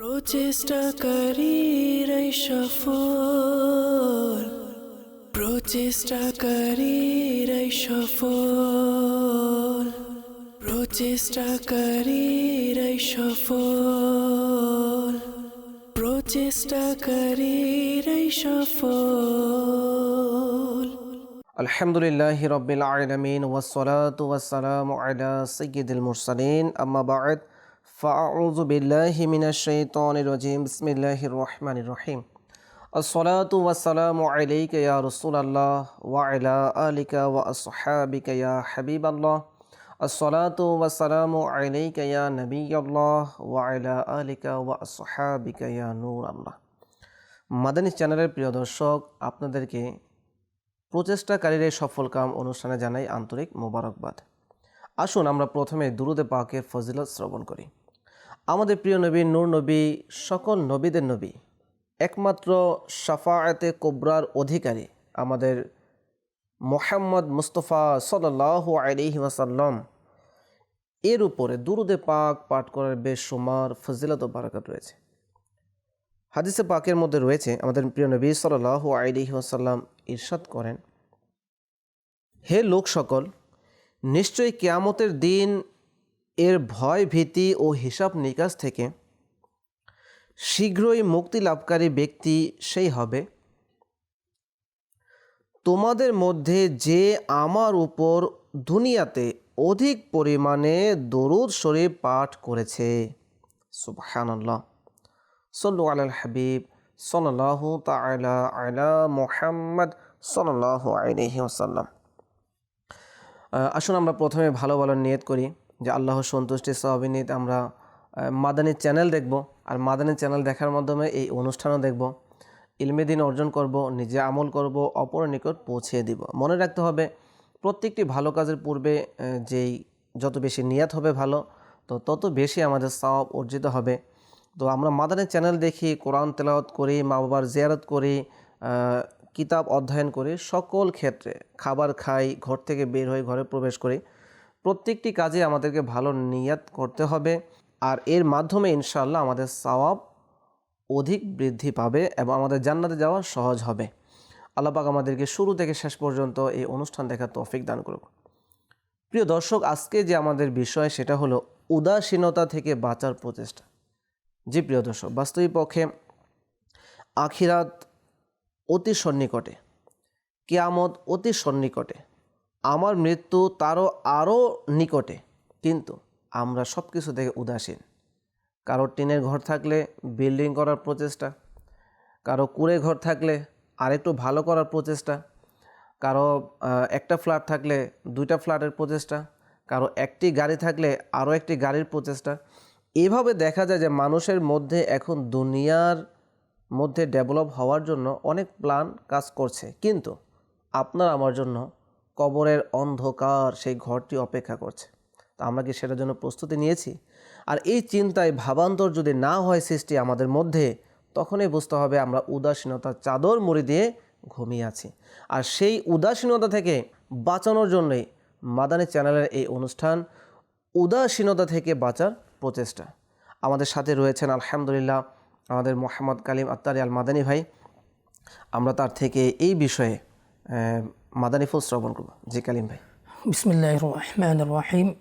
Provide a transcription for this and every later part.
প্রচেষ্টা কারীর সফল প্রচেষ্টা কারীর সফল প্রচেষ্টা কারীর সফল প্রচেষ্টা কারীর সফল আলহামদুলিল্লাহ রবিল আলমিন ওয়াসলাত ওয়াসালাম আলা সৈয়দুল মুরসালিন আম্মা বাদ فأعوذ بالله من الشيطان الرجيم بسم الله الرحمن الرحيم الصلاة والسلام عليك يا رسول الله وعلى آلك وأصحابك يا حبيب الله الصلاة والسلام عليك يا نبي الله وعلى آلك وأصحابك يا نور الله মাদানী চ্যানেলের প্রিয় দর্শক আপনাদেরকে প্রচেষ্টাকারীর এই সফল কাম অনুষ্ঠানে জানাই আন্তরিক মোবারকবাদ আসুন আমরা প্রথমে দুরুদে পাকের ফজিলত শ্রবণ করি আমাদের প্রিয় নবী, নূর নবী, সকল নবীদের নবী, একমাত্র সাফায়াতে কোবরার অধিকারী আমাদের মোহাম্মদ মুস্তফা সাল্লাহ আলিহি ওয়াসাল্লাম। এর উপরে দুরুদে পাক পাঠ করার বেশ সুমার, ফজিলত ও বারাকাত রয়েছে। হাদিসে পাকের মধ্যে রয়েছে, আমাদের প্রিয় নবী সাল্লাহ আলিহি ওয়াসাল্লাম ইরশাদ করেন, হে লোক সকল নিশ্চয়ই কেয়ামতের দিন এর ভয় ভীতি ও হিসাব নিকাশ থেকে শীঘ্রই মুক্তি লাভকারী ব্যক্তি সেই হবে। তোমাদের মধ্যে যে আমার উপর দুনিয়াতে অধিক পরিমাণে দরুদ শরীফ পাঠ করেছে, সুবহানাল্লাহ। সল্লু আলাল হাবিব সল্লাহ তালা আলা মোহাম্মদ সল্লাহ আলহি আসুন আমরা প্রথমে ভালো ভালো নিয়ত করি। যে আল্লাহ সন্তুষ্টি সহাবিনীত আমরা মাদানী চ্যানেল দেখব আর মাদানী চ্যানেল দেখার মাধ্যমে এই অনুষ্ঠানও দেখব। ইলমে দিন অর্জন করব, নিজে আমল করব, অপর নিকট পৌঁছিয়ে দিব। মনে রাখতে হবে, প্রত্যেকটি ভালো কাজের পূর্বে যেই যত বেশি নিয়াত হবে ভালো, তো তত বেশি আমাদের সওয়াব অর্জিত হবে। তো আমরা মাদানী চ্যানেল দেখি, কোরআন তেলাওয়াত করি মা বাবার জিয়ারত করি কিতাব অধ্যয়ন করি, সকল ক্ষেত্রে। খাবার খাই, ঘর থেকে বের হয়ে ঘরে প্রবেশ করি। প্রত্যেকটি কাজে আমাদেরকে ভালো নিয়াত করতে হবে আর এর মাধ্যমে ইনশাল্লাহ আমাদের সওয়াব অধিক বৃদ্ধি পাবে এবং আমাদের জান্নাতে যাওয়া সহজ হবে। আল্লাপাক আমাদেরকে শুরু থেকে শেষ পর্যন্ত এই অনুষ্ঠান দেখার তৌফিক দান করুক। প্রিয় দর্শক, আজকে যে আমাদের বিষয় সেটা হলো উদাসীনতা থেকে বাঁচার প্রচেষ্টা। জি প্রিয় দর্শক বাস্তবিক পক্ষে আখিরাত অতি সন্নিকটে, কেয়ামত অতি সন্নিকটে আমার মৃত্যু তারও আরও নিকটে। কিন্তু আমরা সব কিছু থেকে উদাসীন। কারও টিনের ঘর থাকলে বিল্ডিং করার প্রচেষ্টা, কারও কুড়ে ঘর থাকলে আরেকটু ভালো করার প্রচেষ্টা, কারও একটা ফ্ল্যাট থাকলে দুইটা ফ্ল্যাটের প্রচেষ্টা, কারও একটি গাড়ি থাকলে আরও একটি গাড়ির প্রচেষ্টা। এভাবে দেখা যায় যে মানুষের মধ্যে এখন দুনিয়ার মধ্যে ডেভেলপ হওয়ার জন্য অনেক প্ল্যান কাজ করছে। কিন্তু আপনার, আমার জন্য কবরের অন্ধকার সেই ঘরটি অপেক্ষা করছে। তা আমরা কি সেটার জন্য প্রস্তুতি নিয়েছি? আর এই চিন্তায় ভাবান্তর যদি না হয় সৃষ্টি আমাদের মধ্যে, তখনই বুঝতে হবে আমরা উদাসীনতার চাদর মুড়ি দিয়ে ঘুমিয়ে আছি। আর সেই উদাসীনতা থেকে বাঁচানোর জন্যই মাদানী চ্যানেলের এই অনুষ্ঠান উদাসীনতা থেকে বাঁচার প্রচেষ্টা। আমাদের সাথে রয়েছেন আলহামদুলিল্লাহ আমাদের মোহাম্মদ কালিম আত্তারি আল মাদানী ভাই। আমরা তার থেকে এই বিষয়ে মাদানী ফুল শ্রবণ করব। জি কালিম ভাই। বিসমিল্লাহ রহমান রাহিম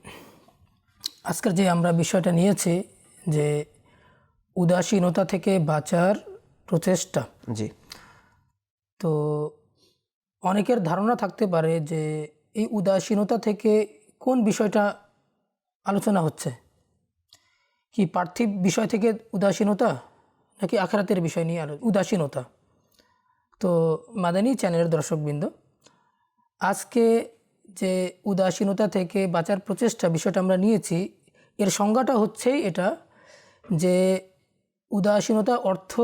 আজকের যে আমরা বিষয়টা নিয়েছি যে উদাসীনতা থেকে বাঁচার প্রচেষ্টা। জি। তো অনেকের ধারণা থাকতে পারে যে এই উদাসীনতা থেকে কোন বিষয়টা আলোচনা হচ্ছে? কি পার্থিব বিষয় থেকে উদাসীনতা নাকি আখরাতের বিষয় নিয়ে আলো উদাসীনতা? তো মাদানী চ্যানেলের দর্শকবৃন্দ আজকে যে উদাসীনতা থেকে বাঁচার প্রচেষ্টা বিষয়টা আমরা নিয়েছি এর সংজ্ঞাটা হচ্ছে এটা যে উদাসীনতা অর্থ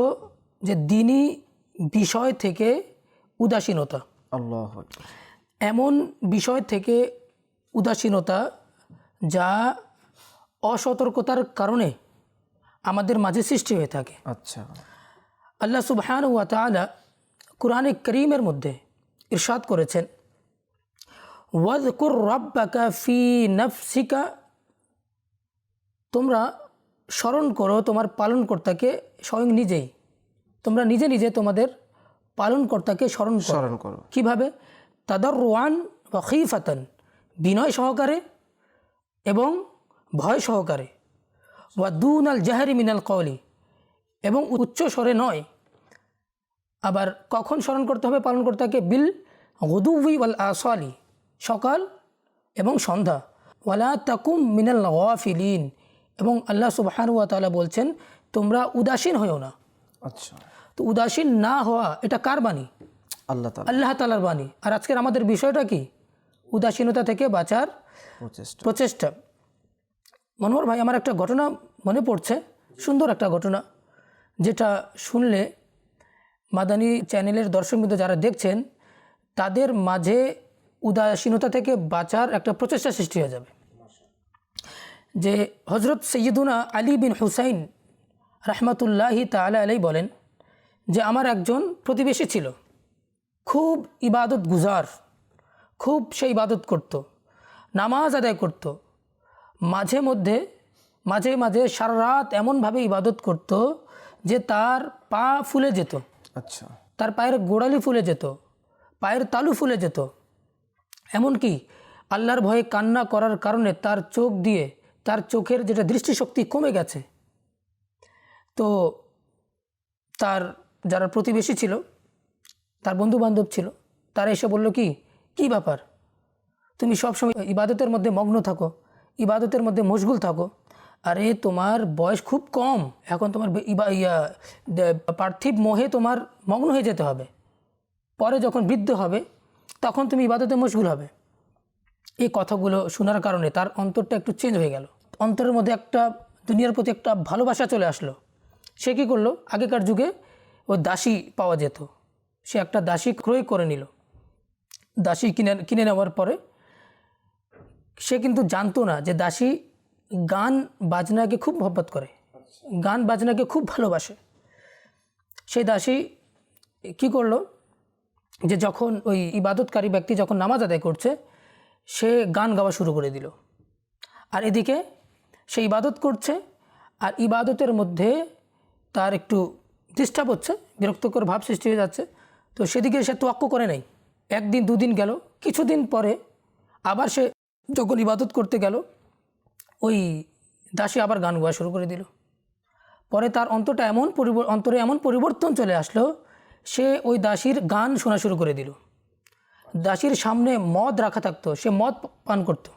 যে দিনই বিষয় থেকে উদাসীনতা। আল্লাহ এমন বিষয় থেকে উদাসীনতা যা অসতর্কতার কারণে আমাদের মাঝে সৃষ্টি হয়ে থাকে। আচ্ছা। আল্লাহ সুবহান ওয়া তাআলা কোরআনে করিমের মধ্যে ইরশাদ করেছেন ওয়াজকুর রব্বাকা ফি নফসিকা। তোমরা স্মরণ করো তোমার পালনকর্তাকে স্বয়ং নিজেই। তোমরা নিজে নিজে তোমাদের পালনকর্তাকে স্মরণ স্মরণ করো। কীভাবে? তাদর রোয়ান বা খিফাতন। বিনয় সহকারে এবং ভয় সহকারে। ওয়া দুন আল জাহারি মিনাল কওলি। এবং উচ্চ স্বরে নয়। আবার কখন স্মরণ করতে হবে পালন করতে বিল গদুবি ওয়াল আসলি। সকাল এবং সন্ধ্যা। ওয়ালা তাকুম মিনাল ওয়াফিলিন এবং আল্লাহ সুবহান ওয়া তাআলা বলছেন তোমরা উদাসীন হয়েও না। আচ্ছা। তো উদাসীন না হওয়া এটা কার বাণী? আল্লাহ আল্লাহ তালার বাণী। আর আজকের আমাদের বিষয়টা কি? উদাসীনতা থেকে বাঁচার প্রচেষ্টা। প্রচেষ্টা। মনোহর ভাই আমার একটা ঘটনা মনে পড়ছে সুন্দর একটা ঘটনা যেটা শুনলে মাদানী চ্যানেলের দর্শকবৃন্দ যারা দেখছেন তাদের মাঝে উদাসীনতা থেকে বাঁচার একটা প্রচেষ্টা সৃষ্টি হয়ে যাবে। যে হজরত সৈয়দুনা আলী বিন হুসাইন রহমতুল্লাহি তালা আলাই বলেন যে আমার একজন প্রতিবেশী ছিল। খুব ইবাদত গুজার খুব সে ইবাদত করত নামাজ আদায় করত মাঝে মধ্যে মাঝে মাঝে সারা রাত এমনভাবে ইবাদত করত যে তার পা ফুলে যেত। আচ্ছা। তার পায়ের গোড়ালি ফুলে যেত পায়ের তালু ফুলে যেত এমনকি আল্লাহর ভয়ে কান্না করার কারণে তার চোখ দিয়ে, তার চোখের যেটা দৃষ্টিশক্তি কমে গেছে। তো তার যারা প্রতিবেশী ছিল, তার বন্ধু বান্ধব ছিল, তারা এসে বলল কি কি ব্যাপার? তুমি সবসময় ইবাদতের মধ্যে মগ্ন থাকো, ইবাদতের মধ্যে মশগুল থাকো। আরে, তোমার বয়স খুব কম, এখন তোমার ইয়া পার্থিব মোহে তোমার মগ্ন হয়ে যেতে হবে। পরে যখন বৃদ্ধ হবে তখন তুমি ইবাদতে মশগুল হবে। এই কথাগুলো শোনার কারণে তার অন্তরটা একটু চেঞ্জ হয়ে গেল। অন্তরের মধ্যে একটা, দুনিয়ার প্রতি একটা ভালোবাসা চলে আসলো। সে কী করল? আগেকার যুগে ওই দাসী পাওয়া যেত। সে একটা দাসী ক্রয় করে নিল। দাসী কিনে কিনে নেওয়ার পরে সে কিন্তু জানতো না যে দাসী গান বাজনাকে খুব মহব্বত করে। গান বাজনাকে খুব ভালোবাসে। সেই দাসী কি করল? যে যখন ওই ইবাদতকারী ব্যক্তি যখন নামাজ আদায় করছে, সে গান গাওয়া শুরু করে দিল। আর এদিকে সে ইবাদত করছে, আর ইবাদতের মধ্যে তার একটু ডিস্টার্ব হচ্ছে, বিরক্তকর ভাব সৃষ্টি হয়ে যাচ্ছে। তো সেদিকে সে তোয়াক্ক করে নাই। একদিন, দুদিন গেল, কিছুদিন পরে আবার সে যখন ইবাদত করতে গেল, ওই দাসী আবার গান গাওয়া শুরু করে দিল। পরে তার অন্তরটা এমন অন্তরে এমন পরিবর্তন চলে আসলো সে ওই দাসীর গান শোনা শুরু করে দিল। দাসীর সামনে মদ রাখা থাকতো, সে মদ পান করতো।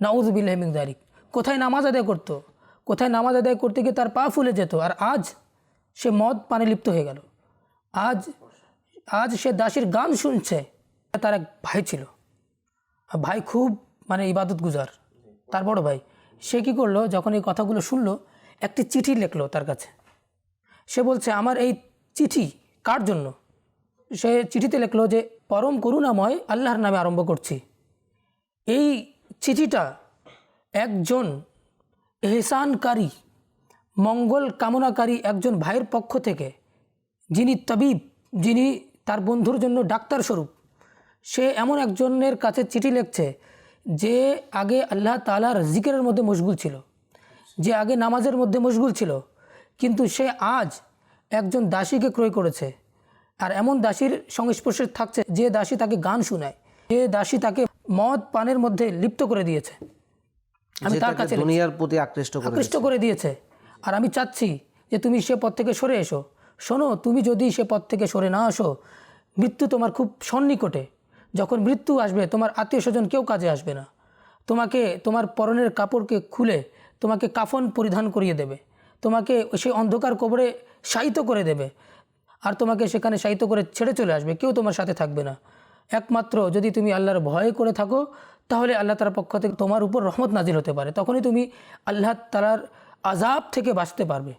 নাউজবিল্লাহ মিন দারিক কোথায় নামাজ আদায় করতো? কোথায় নামাজ আদায় করতে গিয়ে তার পা ফুলে যেত? আর আজ সে মদ পানে লিপ্ত হয়ে গেল। আজ আজ সে দাসীর গান শুনছে। তার এক ভাই ছিল। ভাই খুব মানে ইবাদত গুজার। তার বড় ভাই। সে কী করল? যখন এই কথাগুলো শুনলো, একটি চিঠি লিখলো তার কাছে। সে বলছে, আমার এই চিঠি কার জন্য? সে চিঠিতে লিখলো যে, পরম করুণাময় আল্লাহর নামে আরম্ভ করছি। এই চিঠিটা একজন এহসানকারী, মঙ্গল কামনাকারী একজন ভাইয়ের পক্ষ থেকে, যিনি তবিব, যিনি তার বন্ধুর জন্য ডাক্তার স্বরূপ, সে এমন একজনের কাছে চিঠি লিখছে যে আগে আল্লাহ তালার জিকেরের মধ্যে মশগুল ছিল, যে আগে নামাজের মধ্যে মশগুল ছিল, কিন্তু সে আজ একজন দাসীকে ক্রয় করেছে। আর এমন দাসীর সংস্পর্শে থাকছে যে দাসী তাকে গান শোনায়। যে দাসী তাকে মদ পানের মধ্যে লিপ্ত করে দিয়েছে। আমি তার কাছে দুনিয়ার প্রতি আকৃষ্ট আকৃষ্ট করে দিয়েছে। আর আমি চাচ্ছি যে তুমি সে পথ থেকে সরে এসো। শোনো তুমি যদি সে পথ থেকে সরে না আসো মৃত্যু তোমার খুব সন্নিকটে। যখন মৃত্যু আসবে তোমার আত্মীয় স্বজন কেউ কাজে আসবে না। তোমাকে তোমার পরনের কাপড়কে খুলে তোমাকে কাফন পরিধান করিয়ে দেবে। তোমাকে সেই অন্ধকার কবরে শায়িত করে দেবে। আর তোমাকে সেখানে শায়িত করে ছেড়ে চলে আসবে। কেউ তোমার সাথে থাকবে না। একমাত্র যদি তুমি আল্লাহর ভয় করে থাকো, তাহলে আল্লাহ তালার পক্ষ থেকে তোমার উপর রহমত নাজিল হতে পারে। তখনই তুমি আল্লাহ তালার আজাব থেকে বাঁচতে পারবে।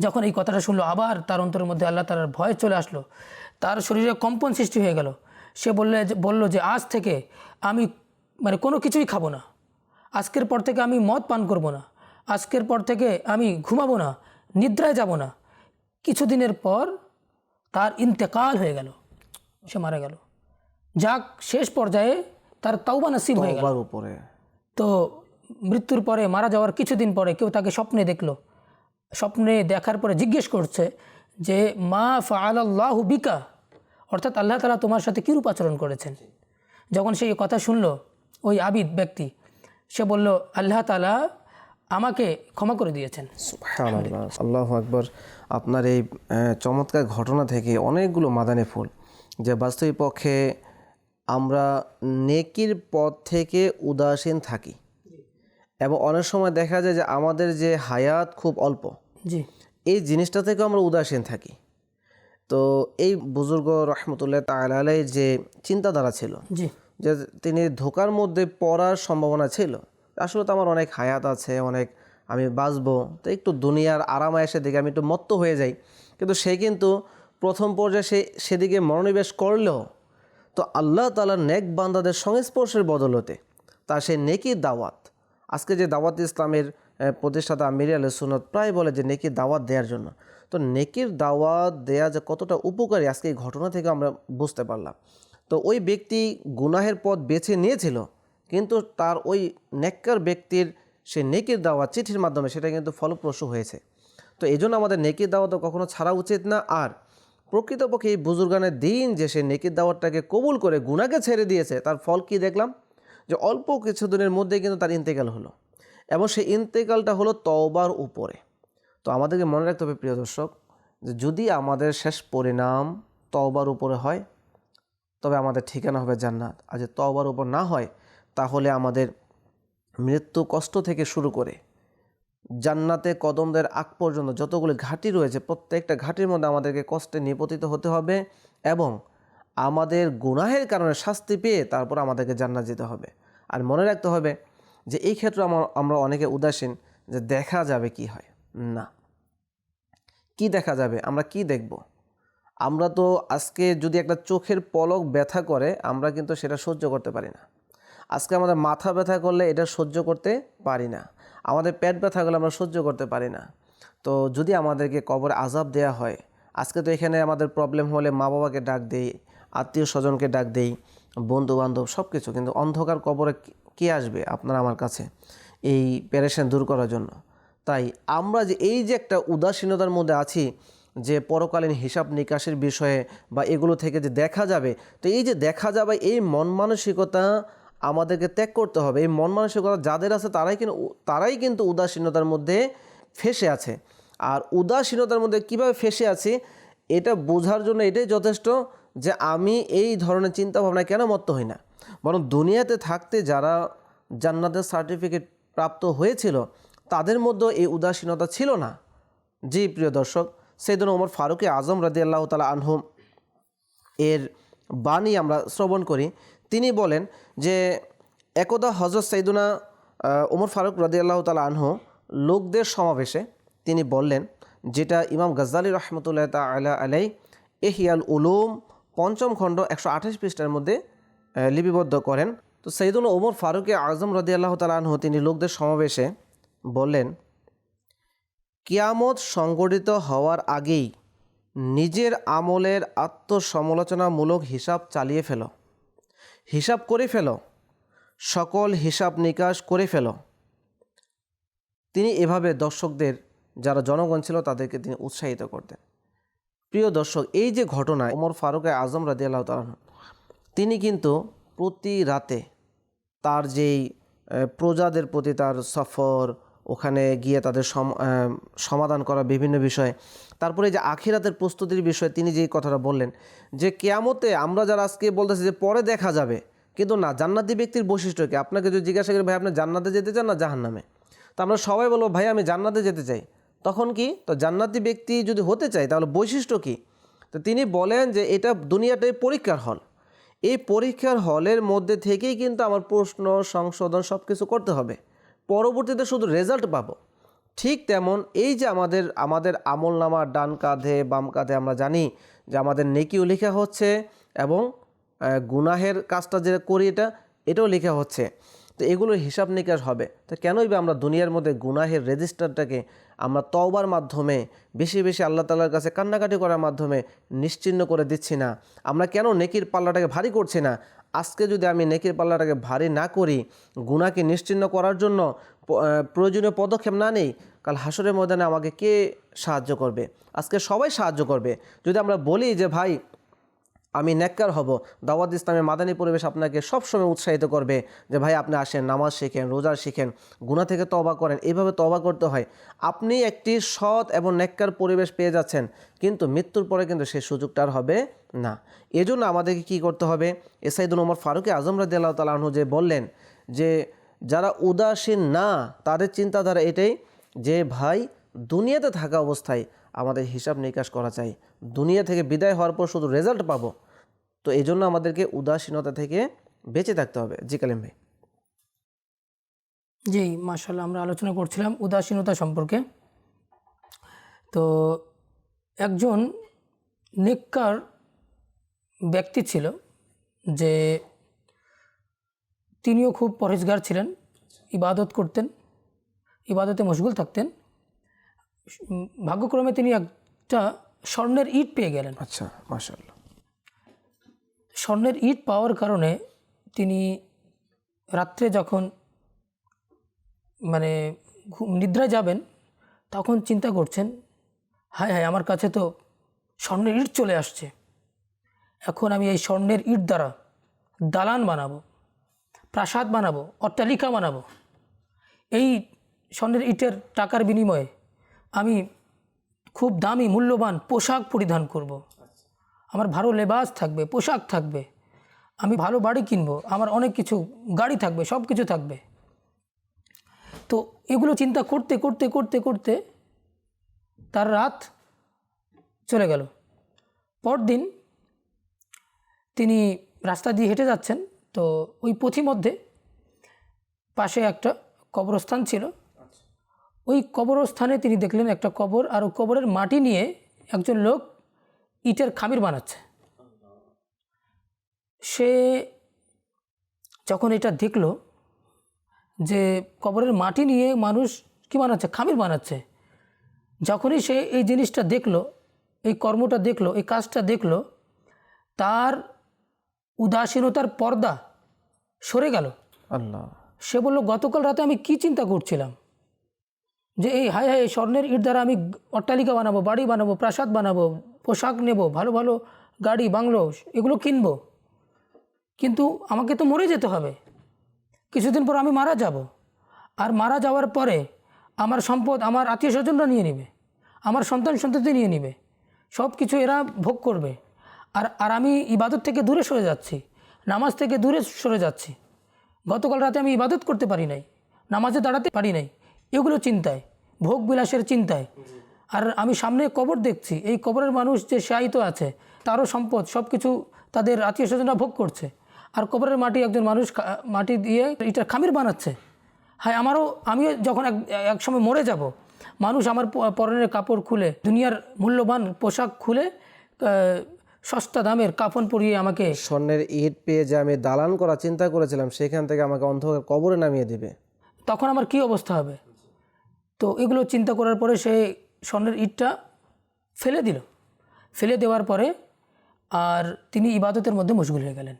যখন এই কথাটা শুনলো, আবার তার অন্তরের মধ্যে আল্লাহ তালার ভয় চলে আসলো। তার শরীরে কম্পন সৃষ্টি হয়ে গেল। সে বললে বলল যে, আজ থেকে আমি মানে কোনো কিছুই খাব না। আজকের পর থেকে আমি মদ পান করব না। আজকের পর থেকে আমি ঘুমাবো না। নিদ্রায় যাব না। কিছুদিনের পর তার ইন্তেকাল হয়ে গেল। সে মারা গেল। যাক শেষ পর্যায়ে তার তাওবা নসিব হয়ে গেল। উপরে। তো মৃত্যুর পরে মারা যাওয়ার কিছুদিন পরে কেউ তাকে স্বপ্নে দেখল। স্বপ্নে দেখার পরে জিজ্ঞেস করছে যে মা ফাআলাল্লাহু বিকা? অর্থাৎ আল্লাহ তালা তোমার সাথে কীরূপ আচরণ করেছেন? যখন সে এই কথা শুনলো ওই আবিদ ব্যক্তি সে বলল আল্লাহ তালা আমাকে ক্ষমা করে দিয়েছেন। আল্লাহ আকবর। আপনার এই চমৎকার ঘটনা থেকে অনেকগুলো মাদানে ফুল যে বাস্তবিক পক্ষে আমরা নেকির পথ থেকে উদাসীন থাকি। এবং অনেক সময় দেখা যায় যে আমাদের যে হায়াত খুব অল্প। জি। এই জিনিসটা থেকেও আমরা উদাসীন থাকি। তো এই বুজুর্গ রহমতুল্লাহ তালাই যে চিন্তাধারা ছিল জি। যে তিনি ধোকার মধ্যে পড়ার সম্ভাবনা ছিল। আসলে তো আমার অনেক হায়াত আছে, অনেক আমি বাঁচবো। তো একটু দুনিয়ার আরামায়েসের দিকে আমি একটু মত্ত হয়ে যাই। কিন্তু সে কিন্তু প্রথম পর্যায়ে সে সেদিকে মনোনিবেশ করলেও তো আল্লাহ তালার নেক বান্দাদের সংস্পর্শের বদলতে তার সেই নেকির দাওয়াত। আজকে যে দাওয়াত ইসলামের প্রতিষ্ঠাতা আমির আল সুনত প্রায় বলে যে নেকির দাওয়াত দেওয়ার জন্য। তো নেকির দাওয়াত দেয়া যে কতটা উপকারী আজকে এই ঘটনা থেকে আমরা বুঝতে পারলাম। তো ওই ব্যক্তি গুনাহের পথ বেছে নিয়েছিল কিন্তু তার ওই নেককার ব্যক্তির সে নেকির দাওয়াত চিঠির মাধ্যমে সেটা কিন্তু ফলপ্রসূ হয়েছে। তো এই জন্য আমাদের নেকির দাওয়া তো কখনো ছাড়া উচিত না। আর প্রকৃতপক্ষে এই বুজুর্গানের দিন যে সে নেকির দাওয়াতটাকে কবুল করে গুণাকে ছেড়ে দিয়েছে, তার ফল কি দেখলাম? যে অল্প কিছুদিনের মধ্যে কিন্তু তার ইন্তেকাল হলো এবং সেই ইন্তেকালটা হলো তওবার উপরে। তো আমাদেরকে মনে রাখতে হবে প্রিয় দর্শক, যে যদি আমাদের শেষ পরিণাম তওবার উপরে হয়, তবে আমাদের ঠিকানা হবে জান্নাত। আর যে তওবার উপর না হয় তাহলে আমাদের মৃত্যু কষ্ট থেকে শুরু করে। জান্নাতে কদমদের আগ পর্যন্ত যতগুলি ঘাঁটি রয়েছে, প্রত্যেকটা ঘাঁটির মধ্যে আমাদেরকে কষ্টে নিপতিত হতে হবে এবং আমাদের গুনাহের কারণে শাস্তি পেয়ে তারপর আমাদেরকে জান্নাত যেতে হবে। আর মনে রাখতে হবে যে এই ক্ষেত্রে আমার আমরা অনেকে উদাসীন যে দেখা যাবে কি হয়? না। কি দেখা যাবে? আমরা কি দেখব? আমরা তো আজকে যদি একটা চোখের পলক ব্যথা করে, আমরা কিন্তু সেটা সহ্য করতে পারি না। আজকে আমাদের মাথা ব্যথা করলে এটা সহ্য করতে পারি না। আমাদের পেট ব্যথা করলে আমরা সহ্য করতে পারি না। তো যদি আমাদেরকে কবরে আজাব দেয়া হয়, আজকে তো এখানে আমাদের প্রবলেম হলে মা বাবাকে ডাক দেই আত্মীয় স্বজনকে ডাক দেই বন্ধু বান্ধব সব কিছু কিন্তু অন্ধকার কবরে কে আসবে আপনার আমার কাছে? এই প্যারেশান দূর করার জন্য। তাই আমরা যে, এই যে একটা উদাসীনতার মধ্যে আছি, যে পরকালীন হিসাব নিকাশের বিষয়ে বা এগুলো থেকে যে দেখা যাবে, তো এই যে দেখা যাবে, এই মন মানসিকতা আমাদেরকে ত্যাগ করতে হবে। এই মন মানসিকতা যাদের আছে, তারাই কিন্তু তারাই কিন্তু উদাসীনতার মধ্যে ফেসে আছে। আর উদাসীনতার মধ্যে কীভাবে ফেসে আছি, এটা বোঝার জন্য এটাই যথেষ্ট যে আমি এই ধরনের চিন্তা ভাবনা কেন মত্ত হই না। বরং দুনিয়াতে থাকতে যারা জান্নাতের সার্টিফিকেট প্রাপ্ত হয়েছিল, তাদের মধ্যে এই উদাসীনতা ছিল না। জি, প্রিয় দর্শক সেদিন ওমর ফারুকে আজম রাদি আল্লাহ তালা আনহুম এর বাণী আমরা শ্রবণ করি। তিনি বলেন যে একদা হজরত সৈদুনা ওমর ফারুক রাদি আল্লাহ তালা আনহু লোকদের সমাবেশে তিনি বললেন, যেটা ইমাম গজ্জালি রহমতুল্লাহ তালা আলাই এহিয়াল উলুম পঞ্চম খণ্ড একশো আঠাশ পৃষ্ঠার মধ্যে লিপিবদ্ধ করেন। তো সৈদুল ওমর ফারুকে আজম রদি আল্লাহ তালা আনহু তিনি লোকদের সমাবেশে বললেন, কিয়ামত সংগঠিত হওয়ার আগেই নিজের আমলের আত্মসমালোচনামূলক হিসাব চালিয়ে ফেলো। হিসাব করে ফেলো। সকল হিসাব নিকাশ করে ফেলো। তিনি এভাবে দর্শকদের, যারা জনগণ ছিল তাদেরকে তিনি উৎসাহিত করতেন। প্রিয় দর্শক, এই যে ঘটনা, ওমর ফারুক আজম রাদি আল্লাহ তিনি কিন্তু প্রতি রাতে তার যেই প্রজাদের প্রতি তার সফর ওখানে গিয়ে তাদের সম- সমাধান করা বিভিন্ন বিষয়ে। তারপরে যে আখিরাতের প্রস্তুতির বিষয়ে তিনি যেই কথাটা বললেন, যে কেয়ামতে আমরা যারা আজকে বলতেছি যে পরে দেখা যাবে, কিন্তু না, জান্নাতি ব্যক্তির বৈশিষ্ট্য কি? আপনাকে যদি জিজ্ঞাসা করি, ভাই, আপনি জান্নাতে যেতে চান না জাহান্নামে? তো আমরা সবাই বলব, ভাই, আমি জান্নাতে যেতে চাই। তখন কি? তো জান্নাতি ব্যক্তি যদি হতে চাই তাহলে বৈশিষ্ট্য কি? তো তিনি বলেন যে এটা দুনিয়াটাই পরীক্ষার হল। এই পরীক্ষার হলের মধ্যে থেকেই কিন্তু আমার প্রশ্ন, সংশোধন সব কিছু করতে হবে। পরবর্তীতে শুধু রেজাল্ট পাবো। ঠিক তেমন এই যে আমাদের আমাদের আমল নামা ডান কাঁধে, বাম কাঁধে আমরা জানি যে আমাদের নেকিও লেখা হচ্ছে এবং গুনাহের কাজটা যে করি এটা, এটাও লেখা হচ্ছে। তো এগুলোর হিসাব নিকাশ হবে। তো কেনই বা আমরা দুনিয়ার মধ্যে গুনাহের রেজিস্টারটাকে আমরা তওবার মাধ্যমে বেশি বেশি আল্লাহ তালার কাছে কান্নাকাটি করার মাধ্যমে নিশ্চিন্ন করে দিচ্ছি না? আমরা কেন নেকির পাল্লাটাকে ভারী করছি না? আজকে যদি আমি নেকির পাল্লাটাকে ভারী না করি গুণাকে নিশ্চিন্ন করার জন্য প্রয়োজনীয় পদক্ষেপ না নেই, কাল হাসরের ময়দানে আমাকে কে সাহায্য করবে? আজকে সবাই সাহায্য করবে। যদি আমরা বলি যে, ভাই আমি নেককার হব। দাওয়াত ইসলামের মাদানী পরিবেশ আপনাকে সবসময় উৎসাহিত করবে যে, ভাই, আপনি আসেন, নামাজ শিখেন, রোজা শিখেন গুণা থেকে তবা করেন। এইভাবে তবা করতে হয়। আপনি একটি সৎ এবং নেককার পরিবেশ পেয়ে যাচ্ছেন, কিন্তু মৃত্যুর পরে কিন্তু সেই সুযোগটা আর হবে না। এজন্য আমাদেরকে কি করতে হবে? এসাইদুল ওমর ফারুকে আজম রাদি আল্লাহ তালাহু যে বললেন যে, যারা উদাসীন না, তাদের চিন্তাধারা এটাই যে, ভাই, দুনিয়াতে থাকা অবস্থায় আমাদের হিসাব নিকাশ করা চাই। দুনিয়া থেকে বিদায় হওয়ার পর শুধু রেজাল্ট পাবো। তো এই জন্য আমাদেরকে উদাসীনতা থেকে বেঁচে থাকতে হবে। জি কালিম ভাই। জি মার্শাল্লাহ আমরা আলোচনা করছিলাম উদাসীনতা সম্পর্কে। তো একজন নেককার ব্যক্তি ছিল যে তিনিও খুব পরেজগার ছিলেন, ইবাদত করতেন, ইবাদতে মশগুল থাকতেন। ভাগ্যক্রমে তিনি একটা স্বর্ণের ইট পেয়ে গেলেন। আচ্ছা মাশাল্লাহ স্বর্ণের ইট পাওয়ার কারণে তিনি রাত্রে যখন মানে নিদ্রায় যাবেন তখন চিন্তা করছেন হায় হায় আমার কাছে তো স্বর্ণের ইট চলে আসছে। এখন আমি এই স্বর্ণের ইট দ্বারা দালান বানাবো প্রাসাদ বানাবো অট্টালিকা বানাবো। এই স্বর্ণের ইটের টাকার বিনিময়ে আমি খুব দামি, মূল্যবান পোশাক পরিধান করব। আমার ভালো লেবাস থাকবে, পোশাক থাকবে, আমি ভালো বাড়ি কিনবো, আমার অনেক কিছু, গাড়ি থাকবে, সব কিছু থাকবে। তো এগুলো চিন্তা করতে করতে করতে করতে তার রাত চলে গেল। পরদিন তিনি রাস্তা দিয়ে হেঁটে যাচ্ছেন, তো ওই পথিমধ্যে পাশে একটা কবরস্থান ছিল। ওই কবরস্থানে তিনি দেখলেন একটা কবর আর ওই কবরের মাটি নিয়ে একজন লোক ইটের খামির বানাচ্ছে। সে যখন এটা দেখল যে কবরের মাটি নিয়ে মানুষ কি বানাচ্ছে? খামির বানাচ্ছে। যখনই সে এই জিনিসটা দেখল এই কর্মটা দেখল এই কাজটা দেখল তার উদাসীনতার পর্দা সরে গেল। আল্লাহ। সে বলল গতকাল রাতে আমি কি চিন্তা করছিলাম? যে এই, হায় হায় স্বর্ণের ইট দ্বারা আমি অট্টালিকা বানাবো, বাড়ি বানাবো, প্রাসাদ বানাবো, পোশাক নেব, ভালো ভালো গাড়ি, বাংলো, এগুলো কিনব। কিন্তু আমাকে তো মরে যেতে হবে। কিছুদিন পর আমি মারা যাব। আর মারা যাওয়ার পরে আমার সম্পদ আমার আত্মীয় স্বজনরা নিয়ে নেবে, আমার সন্তান সন্ততি নিয়ে নেবে, সব কিছু এরা ভোগ করবে। আর আর আমি ইবাদত থেকে দূরে সরে যাচ্ছি, নামাজ থেকে দূরে সরে যাচ্ছি। গতকাল রাতে আমি ইবাদত করতে পারি নাই, নামাজে দাঁড়াতে পারি নাই, এগুলো চিন্তায়। ভোগ বিলাসের চিন্তায়। আর আমি সামনে কবর দেখছি। এই কবরের মানুষ যে শায়িত আছে তারও সম্পদ সব কিছু তাদের আত্মীয় স্বজনরা ভোগ করছে। আর কবরের মাটি একজন মানুষ মাটি দিয়ে এটা খামির বানাচ্ছে। হ্যাঁ আমারও আমিও যখন এক এক সময় মরে যাব মানুষ আমার পরনের কাপড় খুলে দুনিয়ার মূল্যবান পোশাক খুলে সস্তা দামের কাফন পরিয়ে আমাকে স্বর্ণের ইট পেয়ে যে আমি দালান করা চিন্তা করেছিলাম সেখান থেকে আমাকে অন্ধকার কবরে নামিয়ে দেবে। তখন আমার কি অবস্থা হবে? তো এগুলো চিন্তা করার পরে সে স্বর্ণের ইটটা ফেলে দিল। ফেলে দেওয়ার পরে আর তিনি ইবাদতের মধ্যে মশগুল হয়ে গেলেন।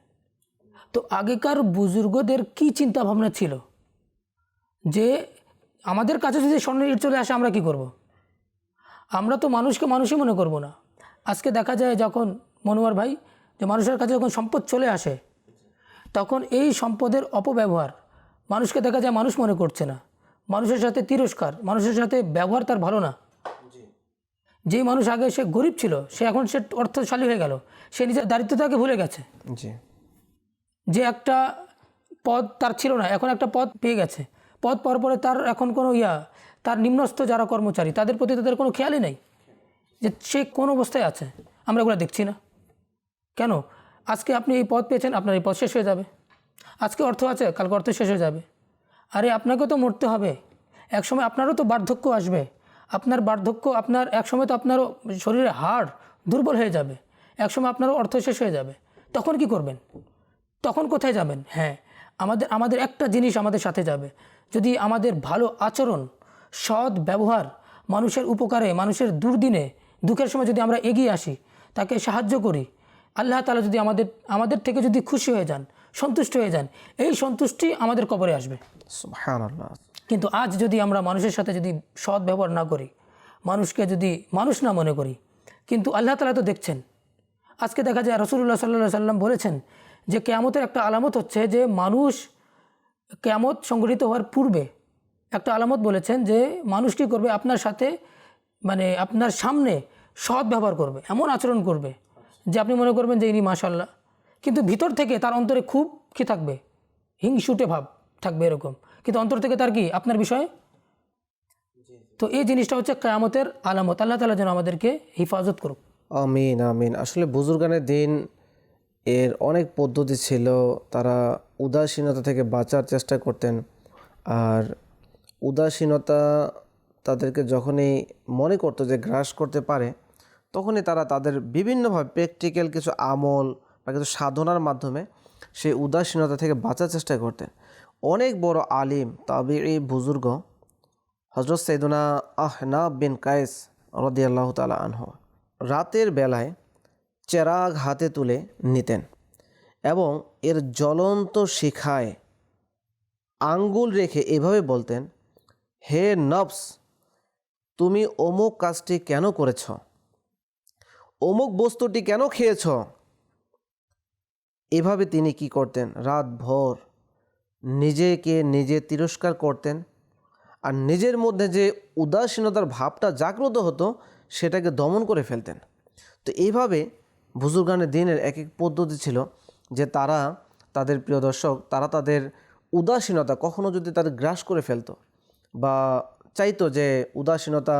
তো আগেকার বুজুর্গদের কি চিন্তা ভাবনা ছিল? যে আমাদের কাছে যদি স্বর্ণের ইট চলে আসে, আমরা কি করব। আমরা তো মানুষকে মানুষই মনে করব না। আজকে দেখা যায় যখন মনোয়ার ভাই, যে মানুষের কাছে যখন সম্পদ চলে আসে, তখন এই সম্পদের অপব্যবহার মানুষকে দেখা যায় মানুষ মনে করছে না। মানুষের সাথে তিরস্কার মানুষের সাথে ব্যবহার তার ভালো না। যেই মানুষ আগে সে গরিব ছিল সে এখন সে অর্থশালী হয়ে গেল সে নিজের দারিদ্রতাকে ভুলে গেছে। যে একটা পদ তার ছিল না এখন একটা পদ পেয়ে গেছে। পদ পাওয়ার পরে তার এখন কোনো ইয়া তার নিম্নস্থ যারা কর্মচারী তাদের প্রতি তাদের কোনো খেয়ালই নেই যে সে কোন অবস্থায় আছে। আমরা এগুলো দেখছি না। কেন? আজকে আপনি এই পদ পেয়েছেন আপনার এই পদ শেষ হয়ে যাবে। আজকে অর্থ আছে কালকে অর্থ শেষ হয়ে যাবে। আরে আপনাকেও তো মরতে হবে। একসময় আপনারও তো বার্ধক্য আসবে। আপনার বার্ধক্য, আপনার, একসময় তো আপনারও শরীরে হাড় দুর্বল হয়ে যাবে। একসময় আপনারও অর্থ শেষ হয়ে যাবে। তখন কি করবেন? তখন কোথায় যাবেন? হ্যাঁ আমাদের আমাদের একটা জিনিস আমাদের সাথে যাবে। যদি আমাদের ভালো আচরণ, সৎ ব্যবহার, মানুষের উপকারে, মানুষের দুর্দিনে, দুঃখের সময় যদি আমরা এগিয়ে আসি, তাকে সাহায্য করি, আল্লাহ তালা যদি আমাদের আমাদের থেকে যদি খুশি হয়ে যান সন্তুষ্ট হয়ে যান। এই সন্তুষ্টি আমাদের কবরে আসবে। কিন্তু আজ যদি আমরা মানুষের সাথে যদি সৎ ব্যবহার না করি মানুষকে যদি মানুষ না মনে করি কিন্তু আল্লাহ তালা তো দেখছেন। আজকে দেখা যায় রসুল্লাহ সাল্লাহ সাল্লাম বলেছেন যে কেয়ামতের একটা আলামত হচ্ছে যে মানুষ কেয়ামত সংগঠিত হওয়ার পূর্বে একটা আলামত বলেছেন যে মানুষ কী করবে আপনার সাথে মানে আপনার সামনে সৎ ব্যবহার করবে এমন আচরণ করবে যে আপনি মনে করবেন যে ইনি মাশাল্লাহ কিন্তু ভিতর থেকে তার অন্তরে খুব কী থাকবে? হিংসুটে ভাব থাকবে এরকম। কিন্তু অন্তর থেকে তার কি? আপনার বিষয়ে? তো এই জিনিসটা হচ্ছে কেয়ামতের আলামত। আল্লাহ তালা যেন আমাদেরকে হিফাজত করুক। আমিন আমিন। আসলে বুজুর্গানের দিন এর অনেক পদ্ধতি ছিল। তারা উদাসীনতা থেকে বাঁচার চেষ্টা করতেন। আর উদাসীনতা তাদেরকে যখনই মনে করতো যে গ্রাস করতে পারে তখনই তারা তাদের বিভিন্নভাবে প্র্যাকটিক্যাল কিছু আমল বা কিছু সাধনার মাধ্যমে সেই উদাসীনতা থেকে বাঁচার চেষ্টা করতেন। অনেক বড় আলিম তবে এই বুজুর্গ হজরত সৈদুনা আহনা বিন কায়েস রদিয়াল্লাহ তালা আনহ রাতের বেলায় চেরাগ হাতে তুলে নিতেন এবং এর জ্বলন্ত শিখায় আঙ্গুল রেখে এভাবে বলতেন, হে নবস তুমি অমুক কাজটি কেন করেছ? অমুক বস্তুটি কেন খেয়েছ? এভাবে তিনি কি করতেন? রাত ভর নিজেকে নিজে তিরস্কার করতেন আর নিজের মধ্যে যে উদাসীনতার ভাবটা জাগ্রত হতো, সেটাকে দমন করে ফেলতেন। তো এইভাবে বুজুর্গানের দিনের এক এক পদ্ধতি ছিল যে তারা তাদের প্রিয় দর্শক, তারা তাদের উদাসীনতা কখনো যদি তাদের গ্রাস করে ফেলতো বা চাইতো যে উদাসীনতা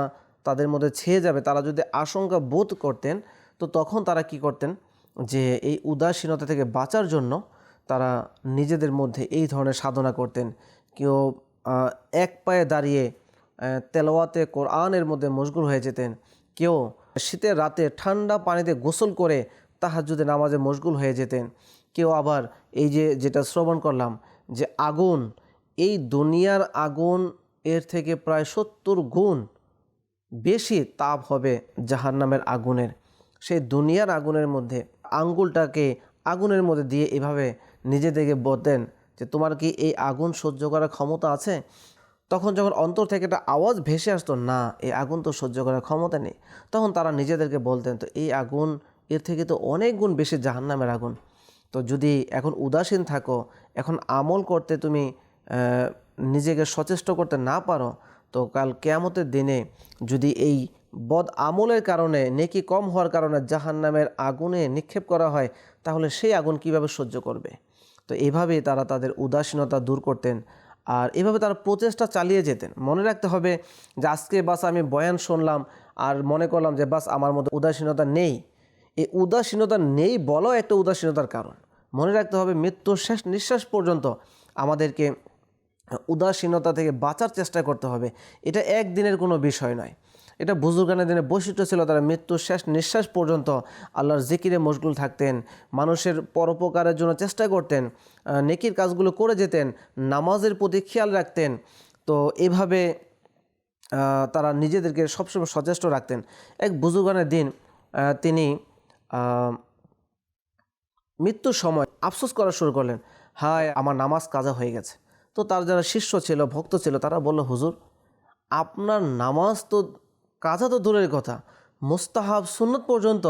তাদের মধ্যে ছেয়ে যাবে, তারা যদি আশঙ্কা বোধ করতেন, তো তখন তারা কি করতেন? যে এই উদাসীনতা থেকে বাঁচার জন্য তারা নিজেদের মধ্যে এই ধরনের সাধনা করতেন। কেউ এক পায়ে দাঁড়িয়ে আহ, তেলাওয়াতে কোরআনের মধ্যে মশগুল হয়ে যেতেন। কেউ শীতের রাতে ঠান্ডা পানিতে গোসল করে তাহাজ্জুদে নামাজে মশগুল হয়ে যেতেন। কেউ আবার এই যে যেটা শ্রবণ করলাম যে আগুন এই দুনিয়ার আগুন এর থেকে প্রায় সত্তর গুণ বেশি তাপ হবে জাহান্নামের আগুনের। সেই দুনিয়ার আগুনের মধ্যে আঙ্গুলটাকে আগুনের মধ্যে দিয়ে এভাবে নিজেদেরকে বলতেন যে তোমার কি এই আগুন সহ্য করার ক্ষমতা আছে? তখন যখন অন্তর থেকে একটা আওয়াজ ভেসে আসতো, না, এই আগুন তো সহ্য করার ক্ষমতা নেই। তখন তারা নিজেদেরকে বলতেন, তো এই আগুন, এর থেকে তো অনেক গুণ বেশি জাহান্নামের আগুন। তো যদি এখন উদাসীন থাকো, এখন আমল করতে তুমি নিজেকে সচেষ্ট করতে না পারো, তো কাল কেয়ামতের দিনে যদি এই বদ আমলের কারণে, নেকি কম হওয়ার কারণে জাহান্নামের আগুনে নিক্ষেপ করা হয়, তাহলে সেই আগুন কীভাবে সহ্য করবে? তো এভাবেই তারা তাদের উদাসীনতা দূর করতেন আর এভাবে তারা প্রচেষ্টা চালিয়ে যেতেন। মনে রাখতে হবে যে, আজকে বাস আমি বয়ান শুনলাম আর মনে করলাম যে, বাস আমার মধ্যে উদাসীনতা নেই। এই উদাসীনতা নেই বলাও একটা উদাসীনতার কারণ। মনে রাখতে হবে মৃত্যুর শেষ নিঃশ্বাস পর্যন্ত আমাদেরকে উদাসীনতা থেকে বাঁচার চেষ্টা করতে হবে। এটা একদিনের কোনো বিষয় নয়। এটা বুজুর্গানের দিনে বৈশিষ্ট্য ছিল তারা মৃত্যুর শেষ নিঃশ্বাস পর্যন্ত আল্লাহর জিকিরে মশগুল থাকতেন, মানুষের পরোপকারের জন্য চেষ্টা করতেন নেকির কাজগুলো করে যেতেন, নামাজের প্রতি খেয়াল রাখতেন। তো এভাবে তারা নিজেদেরকে সবসময় সচেষ্ট রাখতেন। এক বুজুর্গানের দিন তিনি মৃত্যুর সময় আফসোস করা শুরু করলেন, হায়, আমার নামাজ কাজা হয়ে গেছে। তো তার যারা শিষ্য ছিল, ভক্ত ছিল, তারা বলল, হুজুর, আপনার নামাজ তো কাজা তো দূরের কথা। মোস্তাহাব সুন্নত পর্যন্ত,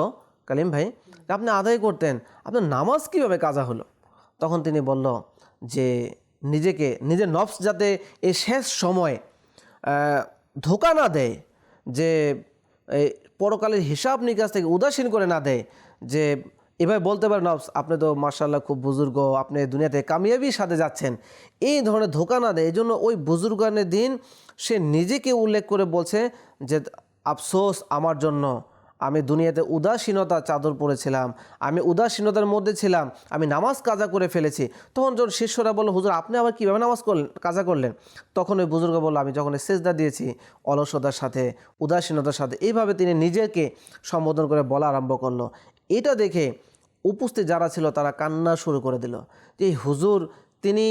কালিম ভাই, আপনি আদায় করতেন, আপনার নামাজ কীভাবে কাজা হলো? তখন তিনি বলল যে, নিজেকে, নিজের নফস যাতে এই শেষ সময়ে ধোকা না দেয়, যে পরকালের হিসাব নিকাশ থেকে উদাসীন করে না দেয়, যে এভাবে বলতে পারেন নবস আপনি তো মার্শাল্লাহ খুব বুজুর্গ, আপনি দুনিয়াতে কামিয়াবির সাথে যাচ্ছেন। এই ধরনের ধোকা না দেয়। এই জন্য ওই বুজুর্গানের দিন সে নিজেকে উল্লেখ করে বলছে যে, আফসোস আমার জন্য, আমি দুনিয়াতে উদাসীনতা চাদর পরেছিলাম, আমি উদাসীনতার মধ্যে ছিলাম, আমি নামাজ কাজা করে ফেলেছি। তখন যখন শিষ্যরা বলল, হুজুর, আপনি আবার কীভাবে নামাজ করলেন, কাজা করলেন? তখন ওই বুজুর্গ বলল, আমি যখন সেজদা দিয়েছি অলসতার সাথে, উদাসীনতার সাথে, এইভাবে তিনি নিজেকে সম্বোধন করে বলা আরম্ভ করল। এটা দেখে উপস্থিত যারা ছিল তারা কান্না শুরু করে দিল যে হুজুর, তিনি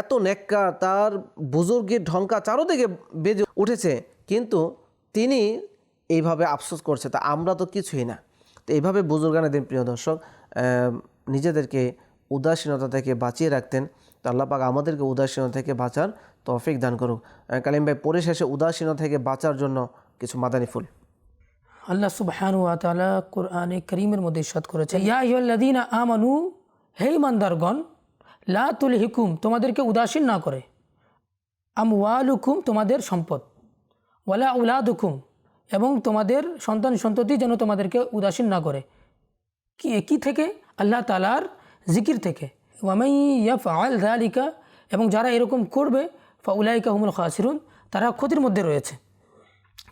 এত নেককার তার বুজুর্গের ঢঙ্কা চারোদিকে বেজে উঠেছে, কিন্তু তিনি এইভাবে আফসোস করছে, তা আমরা তো কিছুই না। তো এইভাবে বুজুর্গানের দিন, প্রিয় দর্শক নিজেদেরকে উদাসীনতা থেকে বাঁচিয়ে রাখতেন। তো আল্লাহ পাক আমাদেরকে উদাসীনতা থেকে বাঁচার তৌফিক দান করুক। কালিম ভাই, পরিশেষে উদাসীনতা থেকে বাঁচার জন্য কিছু মাদানি ফুল। আল্লাহ সুবহান তাআলা কোরআনে করিমের মধ্যে ইরশাদ করেছে ইয়া আইয়ুহাল্লাযীনা আমানু, হে ইমানদারগণ লা তুলহিকুম, তোমাদেরকে উদাসীন না করে। আমওয়ালুকুম, তোমাদের সম্পদ। ওয়ালা উলাদুকুম এবং তোমাদের সন্তান সন্ততি যেন তোমাদেরকে উদাসীন না করে। কি কি থেকে? আল্লাহ তালার জিকির থেকে। ওয়ামাই ইয়াফআল যালিকা এবং যারা এরকম করবে, ফাউলাইকা হুমুল খাসিরুন, তারা ক্ষতির মধ্যে রয়েছে।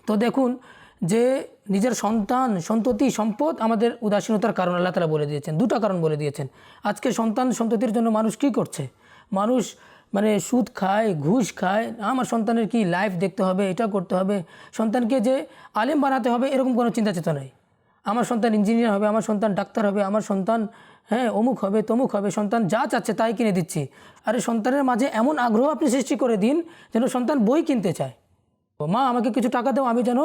তো দেখুন যে নিজের সন্তান, সন্ততি, সম্পদ আমাদের উদাসীনতার কারণ আল্লাহ তালা বলে দিয়েছেন। দুটো কারণ বলে দিয়েছেন। আজকে সন্তান, সন্ততির জন্য মানুষ কি করছে? মানুষ মানে সুদ খায়, ঘুষ খায়, আমার সন্তানের কি লাইফ দেখতে হবে, এটা করতে হবে, সন্তানকে যে আলেম বানাতে হবে, এরকম কোনো চিন্তা চেতনা নেই। আমার সন্তান ইঞ্জিনিয়ার হবে, আমার সন্তান ডাক্তার হবে, আমার সন্তান হ্যাঁ অমুক হবে, তমুক হবে, সন্তান যা চাচ্ছে তাই কিনে দিচ্ছি। আরে সন্তানের মাঝে এমন আগ্রহ আপনি সৃষ্টি করে দিন যেন সন্তান বই কিনতে চায়। মা, আমাকে কিছু টাকা দাও, আমি যেন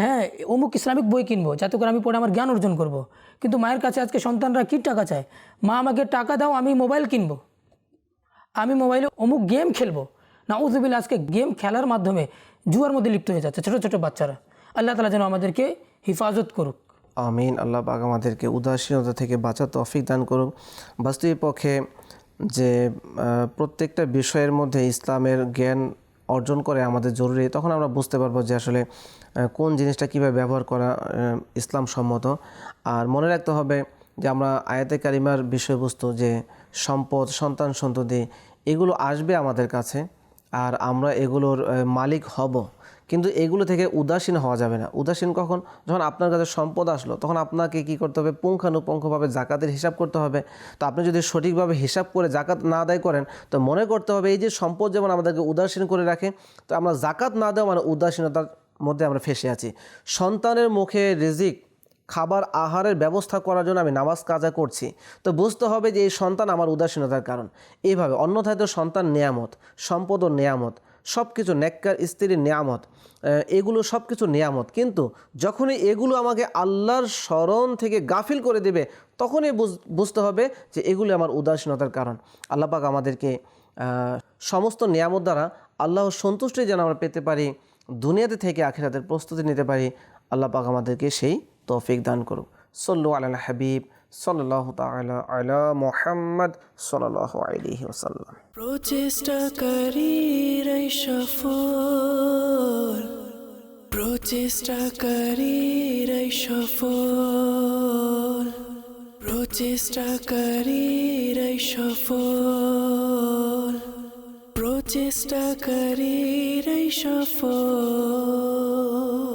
হ্যাঁ অমুক ইসলামিক বই কিনবো, যাতে করে আমি পড়ে আমার জ্ঞান অর্জন করব। কিন্তু মায়ের কাছে আজকে সন্তানরা কী টাকা চায়? মা, আমাকে টাকা দাও, আমি মোবাইল কিনবো। আমি মোবাইলে অমুক গেম খেলব। না উজুবিল আজকে গেম খেলার মাধ্যমে জুয়ার মধ্যে লিপ্ত হয়ে যাচ্ছে ছোটো ছোটো বাচ্চারা। আল্লাহ তালা যেন আমাদেরকে হিফাজত করুক। আমিন, আল্লাহ পাক আমাদেরকে উদাসীনতা থেকে বাঁচার তৌফিক দান করুক। বাস্তবিক পক্ষে যে প্রত্যেকটা বিষয়ের মধ্যে ইসলামের জ্ঞান অর্জন করে আমাদের জরুরি, তখন আমরা বুঝতে পারব যে আসলে কোন জিনিসটা কীভাবে ব্যবহার করা ইসলাম সম্মত। আর মনে রাখতে হবে যে আমরা আয়াতে কারিমার বিষয়বস্তু যে সম্পদ, সন্তান সন্ততি, এগুলো আসবে আমাদের কাছে, আর আমরা এগুলোর মালিক হব। কিন্তু এগুলো থেকে উদাসীন হওয়া যাবে না। উদাসীন কখন? যখন আপনার কাছে সম্পদ আসলো, তখন আপনাকে কি করতে হবে? পুঙ্খানুপুঙ্খভাবে জাকাতের হিসাব করতে হবে। তো আপনি যদি সঠিকভাবে হিসাব করে জাকাত না আদায় করেন, তো মনে করতে হবে এই যে সম্পদ যেমন আমাদেরকে উদাসীন করে রাখে, তো আমরা জাকাত না দেওয়া মানে উদাসীনতার মধ্যে আমরা ফেসে আছি। সন্তানের মুখে রিজিক, খাবার, আহারের ব্যবস্থা করার জন্য আমি নামাজ কাজা করছি। তো বুঝতে হবে যে এই সন্তান আমার উদাসীনতার কারণ। এইভাবে অন্যথায় তো সন্তান নেয়ামত সম্পদ ও নেয়ামত। সব কিছু নেককার, স্ত্রীর নেয়ামত এগুলো সব কিছু নেয়ামত। কিন্তু যখনই এগুলো আমাকে আল্লাহর স্মরণ থেকে গাফিল করে দেবে, তখনই বুঝ- বুঝতে হবে যে এগুলো আমার উদাসীনতার কারণ। আল্লাহ পাক আমাদেরকে সমস্ত নিয়ামত দ্বারা আল্লাহর সন্তুষ্টি যেন আমরা পেতে পারি, দুনিয়াতে থেকে আখিরাতের প্রস্তুতি নিতে পারি আল্লাহ পাক আমাদেরকে সেই তৌফিক দান করুক। সল্লু আল্লাহ হাবিব। সাল্লাহ তাআলা আলা মোহাম্মদ সাল্লাহ আলাইহি ওসাল্লাম প্রচেষ্টা করিরাই সফল। প্রচেষ্টা করিরাই সফল। প্রচেষ্টা করিরাই সফল। প্রচেষ্টা করিরাই সফল।